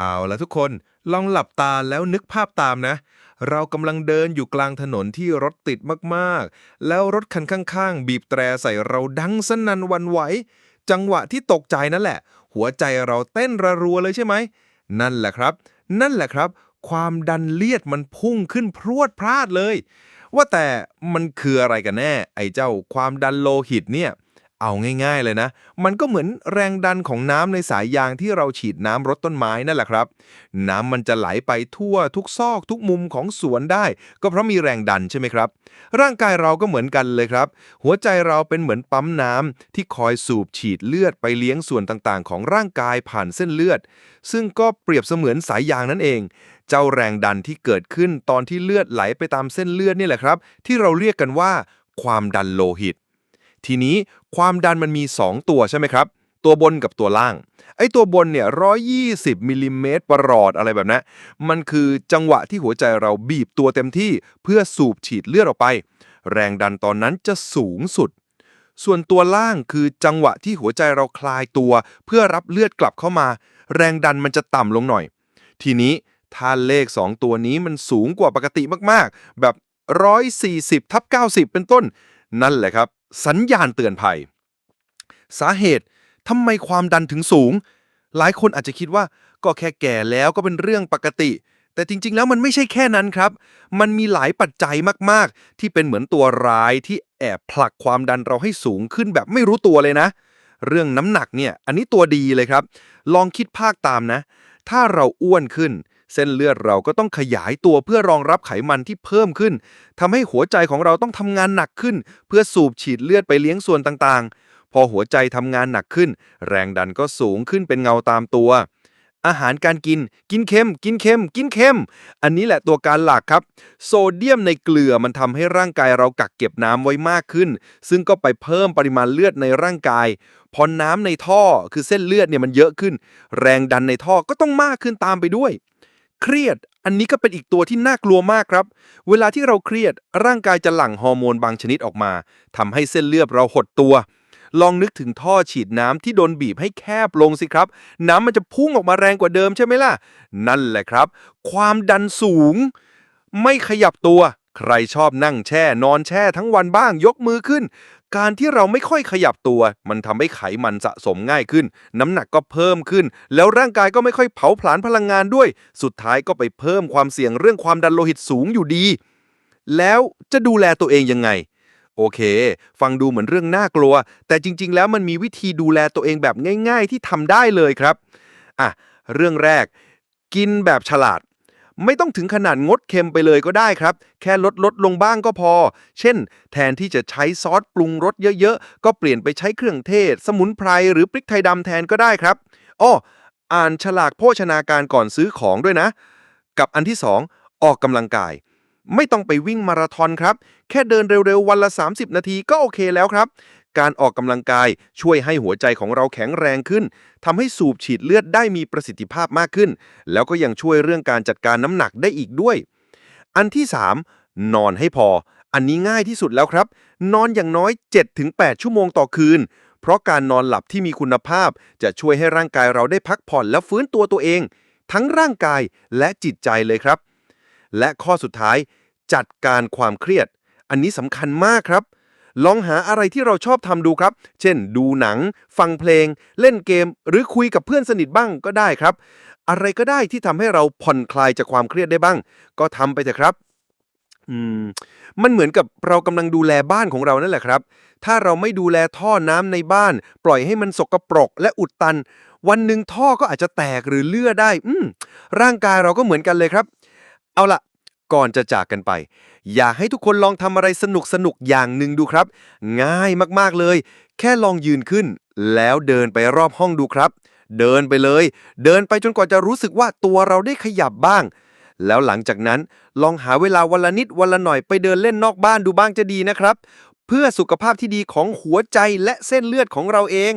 เอาละทุกคนลองหลับตาแล้วนึกภาพตามนะ เรากำลังเดินอยู่กลางถนนที่รถติดมากๆ แล้วรถคันข้างๆ บีบแตรใส่เราดังสนั่นวันไหว จังหวะที่ตกใจนั่นแหละ หัวใจเราเต้นระรัวเลยใช่ไหม นั่นแหละครับ นั่นแหละครับ ความดันเลียดมันพุ่งขึ้นพรวดพลาดเลย ว่าแต่มันคืออะไรกันแน่ ไอ้เจ้าความดันโลหิตเนี่ย เอาง่ายๆเลยนะ มันก็เหมือนแรงดันของน้ำในสายยางที่เราฉีดน้ำรดต้นไม้นั่นแหละครับ น้ำมันจะไหลไปทั่วทุกซอกทุกมุมของสวนได้ ก็เพราะมีแรงดันใช่ไหมครับ ร่างกายเราก็เหมือนกันเลยครับ หัวใจเราเป็นเหมือนปั๊มน้ำที่คอยสูบฉีดเลือดไปเลี้ยงส่วนต่างๆ ของร่างกายผ่านเส้นเลือด ซึ่งก็เปรียบเสมือนสายยางนั่นเอง เจ้าแรงดันที่เกิดขึ้นตอนที่เลือดไหลไปตามเส้นเลือดนี่แหละครับ ที่เราเรียกกันว่า ความดันโลหิต ทีนี้ความดันมันมี 2 ตัวใช่ไหมครับ ตัวบนกับตัวล่าง ไอ้ตัวบนเนี่ย120มิลลิเมตรประหลอดอะไรแบบนั้นมันคือจังหวะที่หัวใจเราบีบตัวเต็มที่เพื่อสูบฉีดเลือดออกไป แรงดันตอนนั้นจะสูงสุด ส่วนตัวล่างคือจังหวะที่หัวใจเราคลายตัว เพื่อรับเลือดกลับเข้ามา แรงดันมันจะต่ำลงหน่อย ทีนี้ถ้าเลข 2 ตัวนี้มันสูงกว่าปกติมากๆ แบบ 140ทับ90 เป็นต้น นั่นแหละครับ สัญญาณเตือนภัย สาเหตุทำไมความดันถึงสูง หลายคนอาจจะคิดว่าก็แค่แก่แล้วก็เป็นเรื่องปกติ แต่จริง ๆ แล้วมันไม่ใช่แค่นั้นครับ มันมีหลายปัจจัยมากๆ ที่เป็นเหมือนตัวร้ายที่แอบผลักความดันเราให้สูงขึ้นแบบไม่รู้ตัวเลยนะ เรื่องน้ำหนักเนี่ย อันนี้ตัวดีเลยครับ ลองคิดภาคตามนะ ถ้าเราอ้วนขึ้น เส้นเลือดเราก็ต้องขยายตัวเพื่อรองรับไขมันที่เพิ่มขึ้นทำให้หัวใจของเราต้องทำงานหนักขึ้น เพื่อสูบฉีดเลือดไปเลี้ยงส่วนต่างๆ พอหัวใจทำงานหนักขึ้น แรงดันก็สูงขึ้นเป็นเงาตามตัว อาหารการกิน กินเค็ม กินเค็ม กินเค็ม อันนี้แหละตัวการหลักครับ โซเดียมในเกลือมันทำให้ร่างกายเรากักเก็บน้ำไว้มากขึ้น ซึ่งก็ไปเพิ่มปริมาณเลือดในร่างกายพอน้ำในท่อคือเส้นเลือดเนี่ยมันเยอะขึ้น แรงดันในท่อก็ต้องมากขึ้นตามไปด้วย เครียด อันนี้ก็เป็นอีกตัวที่น่ากลัวมากครับ เวลาที่เราเครียดร่างกายจะหลั่งฮอร์โมนบางชนิดออกมาทำให้เส้นเลือดเราหดตัว ลองนึกถึงท่อฉีดน้ำที่โดนบีบให้แคบลงสิครับ น้ำมันจะพุ่งออกมาแรงกว่าเดิมใช่ไหมล่ะ นั่นแหละครับ ความดันสูง ไม่ขยับตัว ใครชอบนั่งแช่นอนแช่ทั้งวันบ้างยกมือขึ้น การที่เราไม่ค่อยขยับตัว มันทำให้ไขมันสะสมง่ายขึ้น น้ำหนักก็เพิ่มขึ้น แล้วร่างกายก็ไม่ค่อยเผาผลาญพลังงานด้วย สุดท้ายก็ไปเพิ่มความเสี่ยงเรื่องความดันโลหิตสูงอยู่ดี แล้วจะดูแลตัวเองยังไง โอเค ฟังดูเหมือนเรื่องน่ากลัว แต่จริง ๆ แล้วมันมีวิธีดูแลตัวเองแบบง่าย ๆ ที่ทำได้เลยครับอะเรื่องแรก กินแบบฉลาด ไม่ต้องถึงขนาดงดเค็มไปเลยก็ได้ครับ แค่ลดลดลงบ้างก็พอ เช่น แทนที่จะใช้ซอสปรุงรสเยอะๆ ก็เปลี่ยนไปใช้เครื่องเทศ สมุนไพรหรือพริกไทยดำแทนก็ได้ครับอ้ออ่านฉลากโภชนาการก่อนซื้อของด้วยนะ กับอันที่ 2 ออกกำลังกาย ไม่ต้องไปวิ่งมาราธอนครับ แค่เดินเร็วๆ วันละ 30 นาทีก็โอเคแล้วครับ การออกกำลังกายช่วยให้หัวใจของเราแข็งแรงขึ้นทำให้สูบฉีดเลือดได้มีประสิทธิภาพมากขึ้น แล้วก็ยังช่วยเรื่องการจัดการน้ำหนักได้อีกด้วย อันที่ 3 นอนให้พอ อันนี้ง่ายที่สุดแล้วครับ นอนอย่างน้อย 7-8 ชั่วโมงต่อคืน เพราะการนอนหลับที่มีคุณภาพ จะช่วยให้ร่างกายเราได้พักผ่อนและฟื้นตัวตัวเอง ทั้งร่างกายและจิตใจเลยครับ และข้อสุดท้าย จัดการความเครียด อันนี้สำคัญมากครับ ลองหาอะไรที่เราชอบทำดูครับ เช่น ดูหนัง ฟังเพลง เล่นเกม หรือคุยกับเพื่อนสนิทบ้างก็ได้ครับ อะไรก็ได้ที่ทำให้เราผ่อนคลายจากความเครียดได้บ้าง ก็ทำไปเถอะครับอืมมันเหมือนกับเรากำลังดูแลบ้านของเรานั่นแหละครับ ถ้าเราไม่ดูแลท่อน้ำในบ้าน ปล่อยให้มันสกปรกและอุดตัน วันหนึ่งท่อก็อาจจะแตกหรือเลื่อได้ อืมร่างกายเราก็เหมือนกันเลยครับ เอาล่ะ ก่อนจะจากกันไป อยากให้ทุกคนลองทำอะไรสนุกสนุกๆอย่างหนึ่งดูครับ ง่ายมากๆเลย แค่ลองยืนขึ้น แล้วเดินไปรอบห้องดูครับ เดินไปเลย เดินไปจนกว่าจะรู้สึกว่าตัวเราได้ขยับบ้าง แล้วหลังจากนั้นลองหาเวลาวันละนิดวันละหน่อยไปเดินเล่นนอกบ้านดูบ้างจะดีนะครับ เพื่อสุขภาพที่ดีของหัวใจและเส้นเลือดของเราเอง